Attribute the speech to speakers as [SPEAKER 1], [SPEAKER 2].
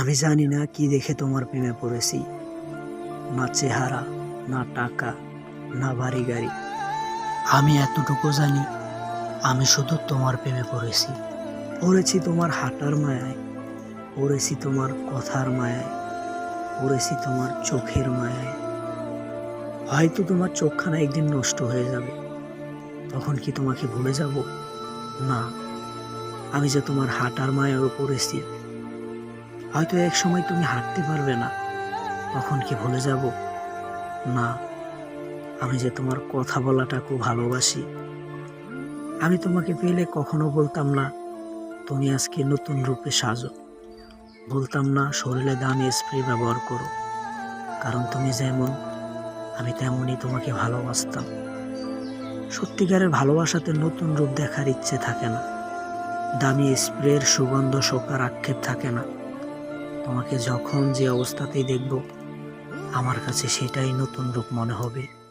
[SPEAKER 1] আমি জানি না কি দেখে তোমার প্রেমে পড়েছি। না চেহারা, না টাকা, না বাড়ি গাড়ি। আমি এতটুকু জানি, আমি শুধু তোমার প্রেমে পড়েছি। পড়েছি তোমার হাঁটার মায়ায়, পড়েছি তোমার কথার মায়ায়, পড়েছি তোমার চোখের মায়ায়। হয়তো তোমার চোখখানা একদিন নষ্ট হয়ে যাবে। তখন কি তোমাকে ভুলে যাব? না, আমি যে তোমার হাঁটার মায়াও পড়েছি হয়তো এক সময় তুমি হাঁটতে পারবে না। তখন কি ভুলে যাব? না, আমি যে তোমার কথা বলাটা খুব ভালোবাসি। আমি তোমাকে পেলে কখনো বলতাম না, তুমি আজকে নতুন রূপে সাজো। বলতাম না, শরীরে দামি স্প্রে ব্যবহার করো। কারণ তুমি যেমন, আমি তেমনই তোমাকে ভালোবাসতাম। সত্যিকারের ভালোবাসাতে নতুন রূপ দেখার ইচ্ছে থাকে না। দামি স্প্রের সুগন্ধ শোকার আক্ষেপ থাকে না। তোমাকে যখন যে অবস্থাতেই দেখব আমার কাছে সেটাই নতুন রূপ মনে হবে।